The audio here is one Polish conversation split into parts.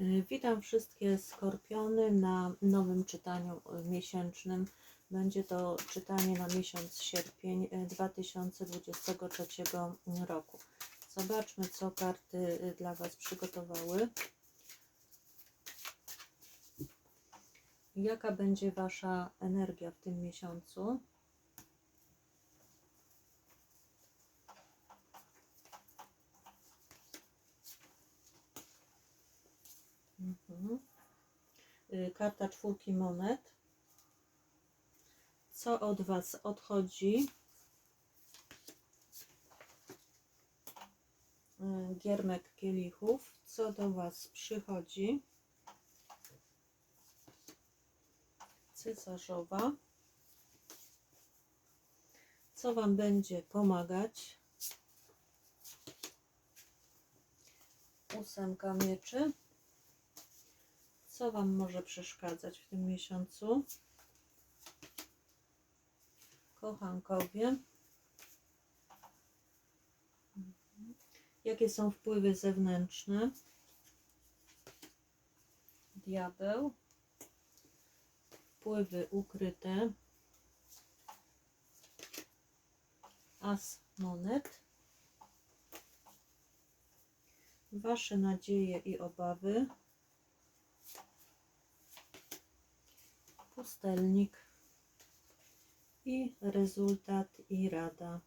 Y, Witam wszystkie skorpiony na nowym czytaniu y, miesięcznym. Będzie to czytanie na miesiąc sierpień y, 2023 roku. Zobaczmy, co karty y, dla Was przygotowały. Jaka będzie Wasza energia w tym miesiącu? Mhm. Y, Karta czwórki monet. Co od Was odchodzi? Y, Giermek kielichów. Co do Was przychodzi? Cesarzowa. Co Wam będzie pomagać? Ósemka mieczy. Co Wam może przeszkadzać w tym miesiącu? Kochankowie. Jakie są wpływy zewnętrzne? Diabeł. Wpływy ukryte. As monet. Wasze nadzieje i obawy. Pustelnik i rezultat i rada.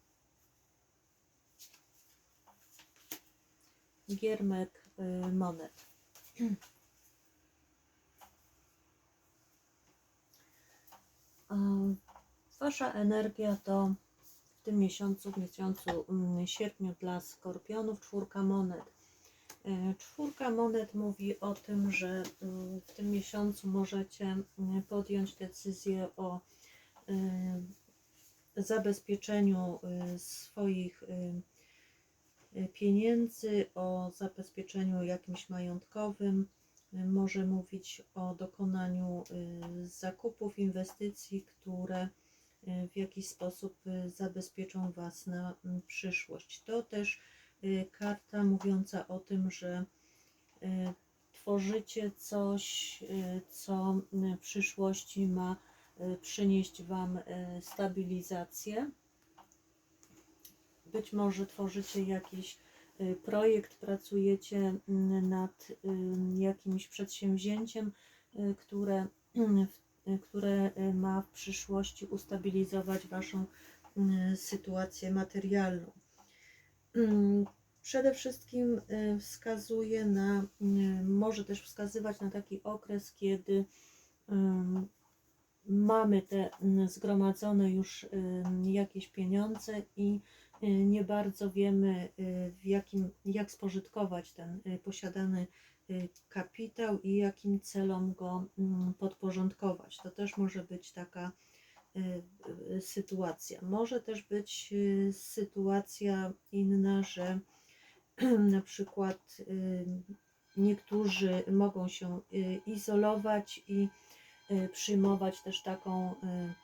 Giermek y, monet. Wasza energia to w tym miesiącu, w miesiącu mm, sierpniu dla skorpionów, czwórka monet. E, Czwórka monet mówi o tym, że mm, w tym miesiącu możecie mm, podjąć decyzję o y, zabezpieczeniu y, swoich pieniędzy, o zabezpieczeniu jakimś majątkowym. Może mówić o dokonaniu zakupów, inwestycji, które w jakiś sposób zabezpieczą Was na mm, przyszłość. To też karta mówiąca o tym, że y, tworzycie coś, y, co y, w przyszłości ma y, przynieść Wam y, stabilizację. Być może tworzycie jakiś y, projekt, pracujecie mm, nad y, jakimś przedsięwzięciem, y, które, y, które y, ma w przyszłości ustabilizować Waszą y, sytuację materialną. Mm, Przede wszystkim y, wskazuje na, y, może też wskazywać na taki okres, kiedy ym, mamy te zgromadzone już jakieś pieniądze i nie bardzo wiemy, w jakim, jak spożytkować ten posiadany kapitał i jakim celom go mm, podporządkować. To też może być taka sytuacja. Może też być y, sytuacja inna, że na przykład y, niektórzy mogą się y, izolować i y, przyjmować też taką y,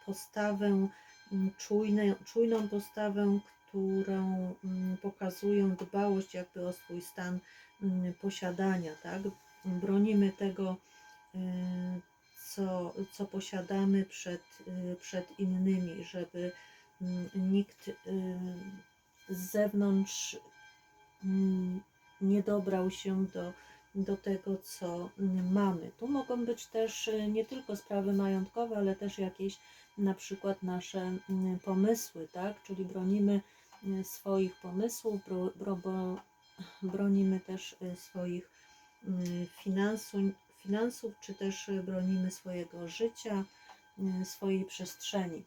postawę, mm, czujne, czujną postawę, którą mm, pokazują dbałość jakby o swój stan mm, posiadania, tak? Bronimy tego, y, co, co posiadamy przed, y, przed innymi, żeby mm, nikt y, z zewnątrz mm, nie dobrał się do, do tego, co mm, mamy. Tu mogą być też y, nie tylko sprawy majątkowe, ale też jakieś na przykład nasze pomysły, tak? Czyli bronimy swoich pomysłów, bro, bro, bro, bronimy też swoich finansu, finansów, czy też y, bronimy swojego życia, y, swojej przestrzeni.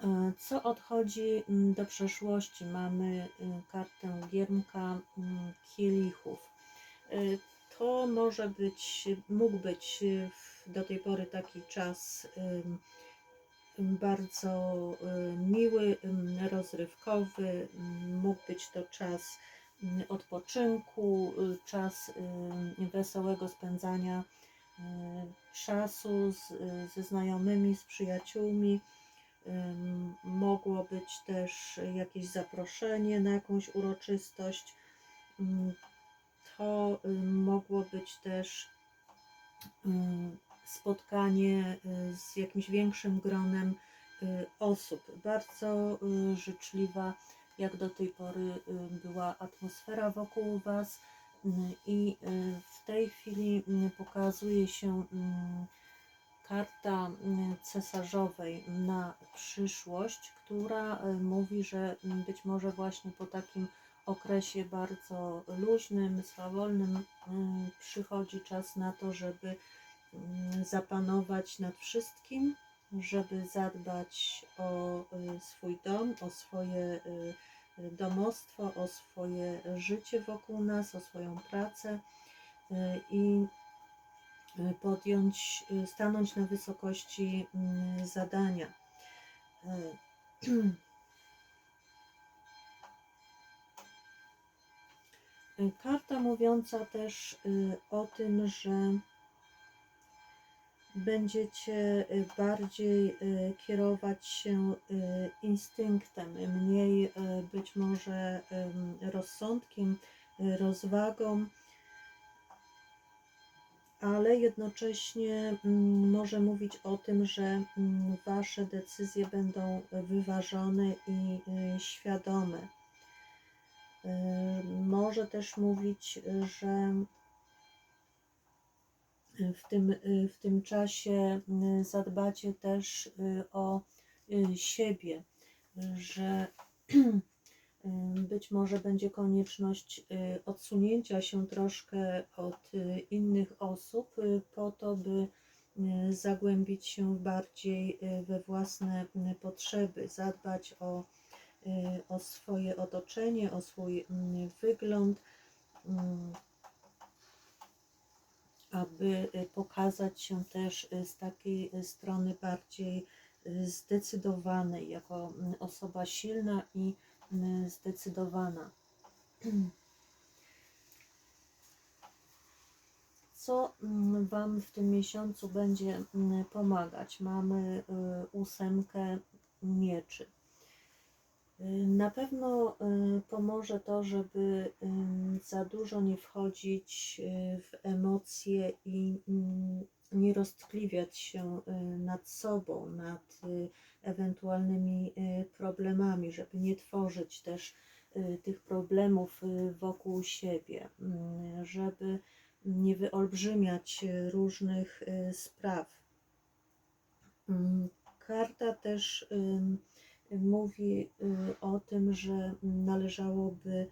E, Co odchodzi mm, do przeszłości? Mamy y, kartę giermka mm, kielichów. Y, To może być, mógł być do tej pory taki czas bardzo miły, rozrywkowy. Mógł być to czas odpoczynku, y, czas ym, wesołego spędzania y, czasu z, y, ze znajomymi, z przyjaciółmi. Mogło być też jakieś zaproszenie na jakąś uroczystość. To y, mogło być też y, spotkanie y, z jakimś większym gronem y, osób. Bardzo y, życzliwa, jak do tej pory była atmosfera wokół Was. I y, w tej chwili pokazuje się karta cesarzowej na przyszłość, która y, mówi, że być może właśnie po takim okresie bardzo luźnym, swawolnym przychodzi czas na to, żeby zapanować nad wszystkim, żeby zadbać o y, swój dom, o swoje y, domostwo, o swoje życie wokół nas, o swoją pracę y, i podjąć, stanąć na wysokości mm, zadania. Karta mówiąca też o tym, że będziecie y, bardziej y, kierować się y, instynktem, mniej być może rozsądkiem, rozwagą, ale jednocześnie mm, może mówić o tym, że mm, Wasze decyzje będą wyważone i świadome. Może też mówić, że w tym, w tym czasie y, zadbacie też y, o y, siebie, że być może będzie konieczność odsunięcia się troszkę od innych osób po to, by zagłębić się bardziej we własne potrzeby, zadbać o, o swoje otoczenie, o swój mm, wygląd. Aby y, pokazać się też y, z takiej y, strony bardziej zdecydowanej, jako mm, osoba silna i mm, zdecydowana. Co mm, Wam w tym miesiącu będzie pomagać? Mamy ósemkę mieczy. Na pewno y, pomoże to, żeby y, za dużo nie wchodzić y, w emocje i mm, nie roztkliwiać się nad sobą, nad ewentualnymi problemami, żeby nie tworzyć też tych problemów wokół siebie, mm, żeby nie wyolbrzymiać różnych spraw. Mm, Karta też mówi y, o tym, że należałoby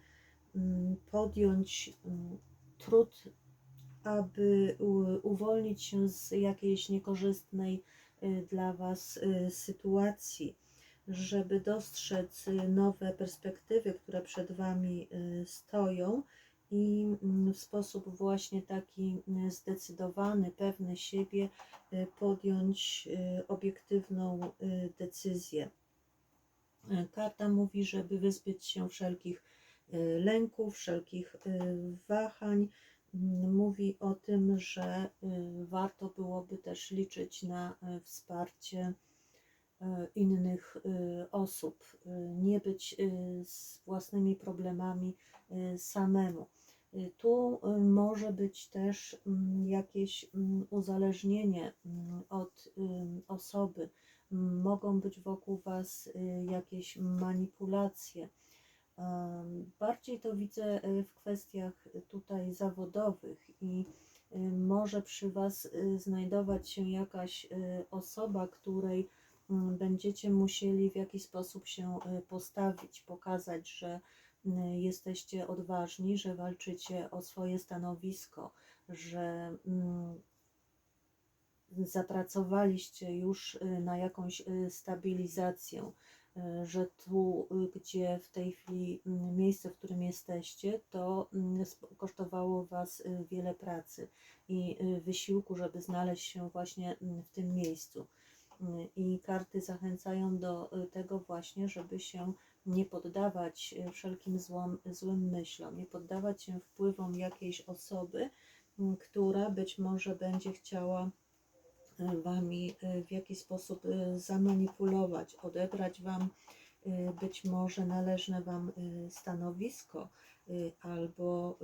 mm, podjąć mm, trud, aby uwolnić się z jakiejś niekorzystnej y, dla Was y, sytuacji, żeby dostrzec y, nowe perspektywy, które przed Wami y, stoją i mm, w sposób właśnie taki y, zdecydowany, pewny siebie y, podjąć y, obiektywną y, decyzję. E, Karta mówi, żeby wyzbyć się wszelkich y, lęków, wszelkich y, wahań. Mm, Mówi o tym, że warto byłoby też liczyć na wsparcie innych osób, nie być z własnymi problemami samemu. Tu może być też mm, jakieś mm, uzależnienie od osoby, mogą być wokół Was y, jakieś manipulacje. Bardziej to widzę y, w kwestiach tutaj zawodowych i y, może przy Was znajdować się jakaś osoba, której mm, będziecie musieli w jakiś sposób się postawić, pokazać, że jesteście odważni, że walczycie o swoje stanowisko, że mm, zapracowaliście już y, na jakąś y, stabilizację, y, że tu, gdzie w tej chwili mm, miejsce, w którym jesteście, to mm, kosztowało Was wiele pracy i wysiłku, żeby znaleźć się właśnie mm, w tym miejscu. I karty zachęcają do tego właśnie, żeby się nie poddawać wszelkim złom, złym myślom, nie poddawać się wpływom jakiejś osoby, która być może będzie chciała Wami y, w jakiś sposób y, zamanipulować, odebrać Wam y, być może należne Wam stanowisko, albo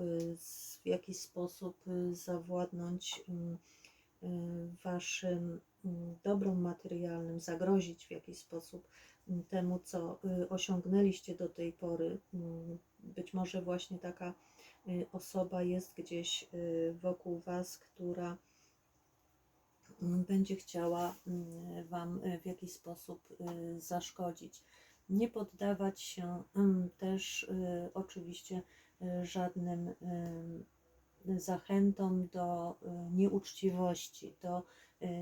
w jakiś sposób zawładnąć mm, waszym mm, dobrom materialnym, zagrozić w jakiś sposób mm, temu, co osiągnęliście do tej pory. Być może właśnie taka osoba jest gdzieś wokół was, która będzie chciała mm, Wam y, w jakiś sposób y, zaszkodzić. Nie poddawać się mm, też y, oczywiście żadnym zachętom do nieuczciwości, do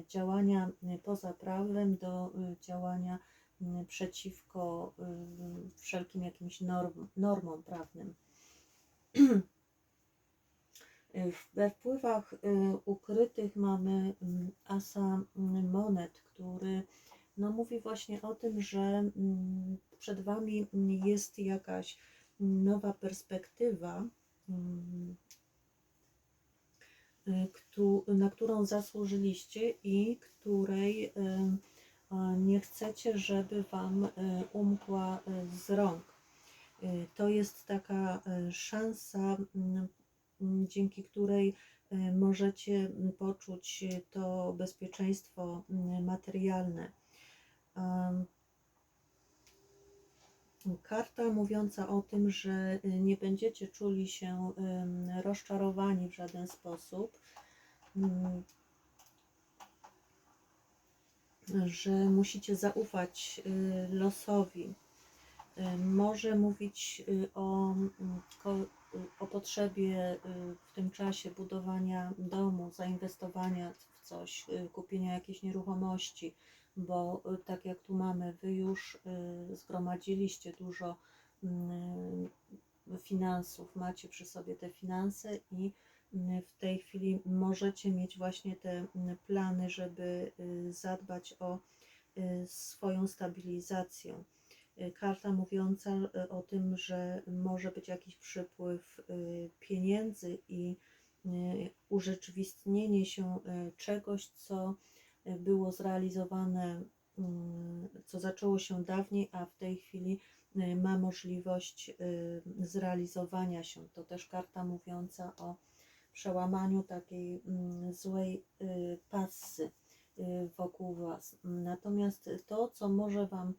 działania poza prawem, do działania y, przeciwko wszelkim jakimś norm, normom prawnym. Y, We wpływach y, ukrytych mamy mm, asa mm, monet, który no, mówi właśnie o tym, że mm, przed Wami jest jakaś nowa perspektywa, y, na którą zasłużyliście i której nie chcecie, żeby Wam umkła z rąk. To jest taka szansa, dzięki której y, możecie poczuć y, to bezpieczeństwo materialne. Karta mówiąca o tym, że y, nie będziecie czuli się rozczarowani w żaden sposób, mm, że musicie zaufać losowi. Może mówić o, mm, o potrzebie y, w tym czasie budowania domu, zainwestowania w coś, y, kupienia jakiejś nieruchomości, bo y, tak jak tu mamy, wy już y, zgromadziliście dużo mm, finansów, macie przy sobie te finanse i w tej chwili możecie mieć właśnie te mm, plany, żeby y, zadbać o y, swoją stabilizację. Y, Karta mówiąca y, o tym, że może być jakiś przypływ y, pieniędzy i urzeczywistnienie się czegoś, co było zrealizowane, mm, co zaczęło się dawniej, a w tej chwili ma możliwość zrealizowania się. To też karta mówiąca o przełamaniu takiej mm, złej pasy wokół Was. Natomiast to, co może Wam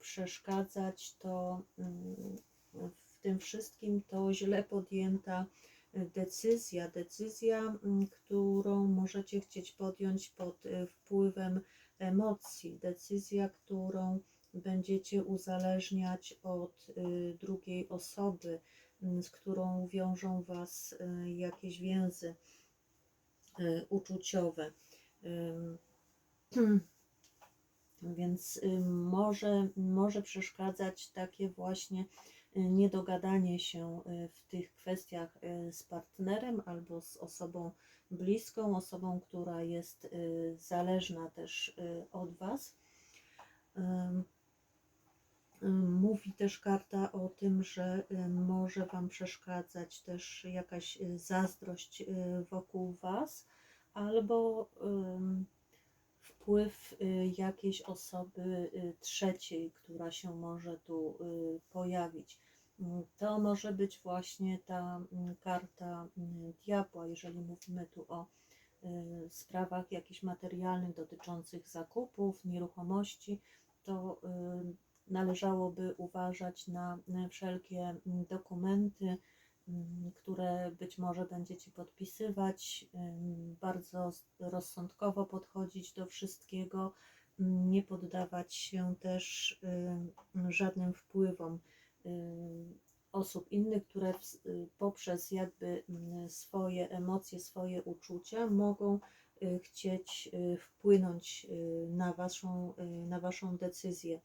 przeszkadzać, to mm, w tym wszystkim to źle podjęta decyzja, decyzja, mm, którą możecie chcieć podjąć pod y, wpływem emocji, decyzja, którą będziecie uzależniać od y, drugiej osoby, mm, z którą wiążą Was jakieś więzy uczuciowe. Więc y, może, może przeszkadzać takie właśnie y, niedogadanie się y, w tych kwestiach z partnerem albo z osobą bliską, osobą, która jest zależna też od Was. Mówi też karta o tym, że może Wam przeszkadzać też jakaś zazdrość wokół Was, albo wpływ y, jakiejś osoby y, trzeciej, która się może tu y, pojawić. Mm, To może być właśnie ta mm, karta mm, diabła, jeżeli mówimy tu o sprawach jakichś materialnych dotyczących zakupów, nieruchomości, to należałoby uważać na wszelkie dokumenty, które być może będziecie podpisywać, ym, bardzo rozsądkowo podchodzić do wszystkiego, nie poddawać się też ym, żadnym wpływom osób innych, które y, poprzez jakby mm, swoje emocje, swoje uczucia mogą y, chcieć y, wpłynąć na waszą, na waszą decyzję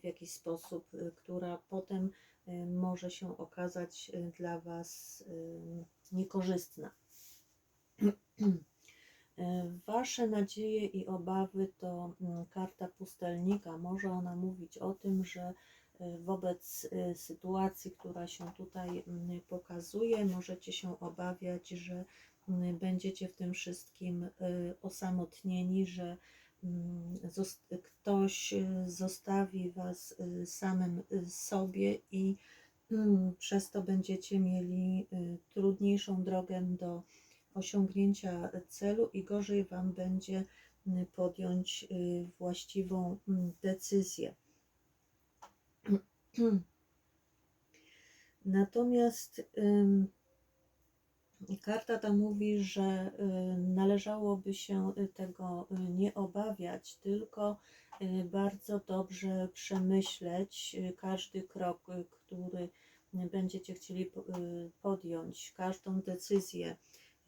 w jakiś sposób, która potem może się okazać y, dla Was y, niekorzystna. Y, Wasze nadzieje i obawy to mm, karta pustelnika. Może ona mówić o tym, że y, wobec y, sytuacji, która się tutaj mm, pokazuje, możecie się obawiać, że mm, będziecie w tym wszystkim y, osamotnieni, że ktoś y, zostawi Was y, samym y, sobie i mm, przez to będziecie mieli trudniejszą drogę do osiągnięcia celu i gorzej Wam będzie y, podjąć właściwą mm, decyzję. Natomiast karta ta mówi, że y, należałoby się y, tego y, nie obawiać, tylko bardzo dobrze przemyśleć każdy krok, który będziecie chcieli po- podjąć, każdą decyzję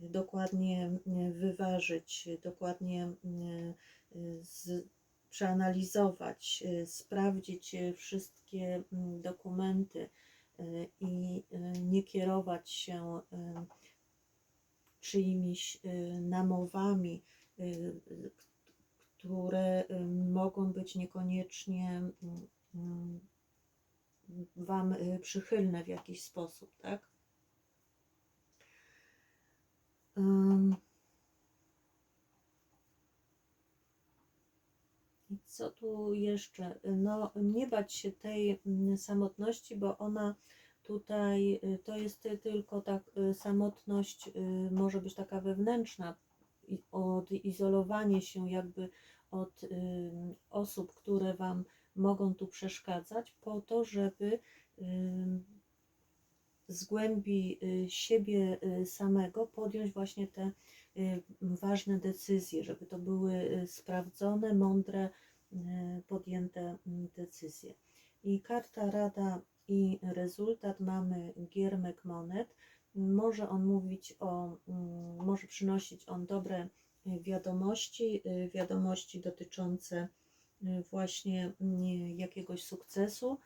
dokładnie wyważyć, dokładnie z, przeanalizować, sprawdzić wszystkie mm, dokumenty i nie kierować się czyimiś y, namowami, y, które y, mogą być niekoniecznie mm, mm, Wam przychylne w jakiś sposób, tak? Co tu jeszcze? No, nie bać się tej mm, samotności, bo ona tutaj y, to jest tylko tak, y, samotność y, może być taka wewnętrzna, odizolowanie się jakby od osób, które Wam mogą tu przeszkadzać, po to, żeby z głębi siebie samego podjąć właśnie te ważne decyzje, żeby to były sprawdzone, mądre, podjęte mm, decyzje. I karta rada i rezultat mamy giermek monet. Może on mówić o, mm, może przynosić on dobre y, wiadomości, y, wiadomości dotyczące y, właśnie mm, jakiegoś sukcesu,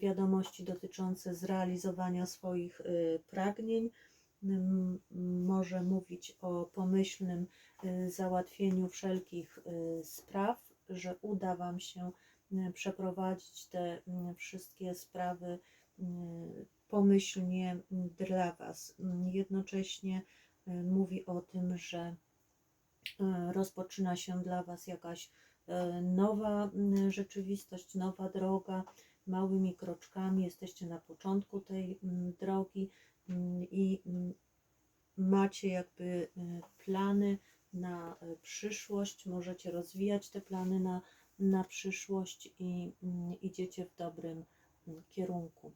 wiadomości dotyczące zrealizowania swoich pragnień. Może mówić o pomyślnym załatwieniu wszelkich spraw, że uda Wam się przeprowadzić te y, wszystkie sprawy y, pomyślnie y, dla Was. Jednocześnie y, mówi o tym, że y, rozpoczyna się dla Was jakaś nowa rzeczywistość, nowa droga, małymi kroczkami. Jesteście na początku tej mm, drogi mm, i mm, macie jakby plany na przyszłość, możecie rozwijać te plany na, na przyszłość i mm, idziecie w dobrym mm, kierunku.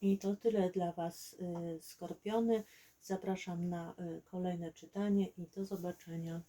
I to tyle dla Was, y, skorpiony. Zapraszam na y, kolejne czytanie i do zobaczenia.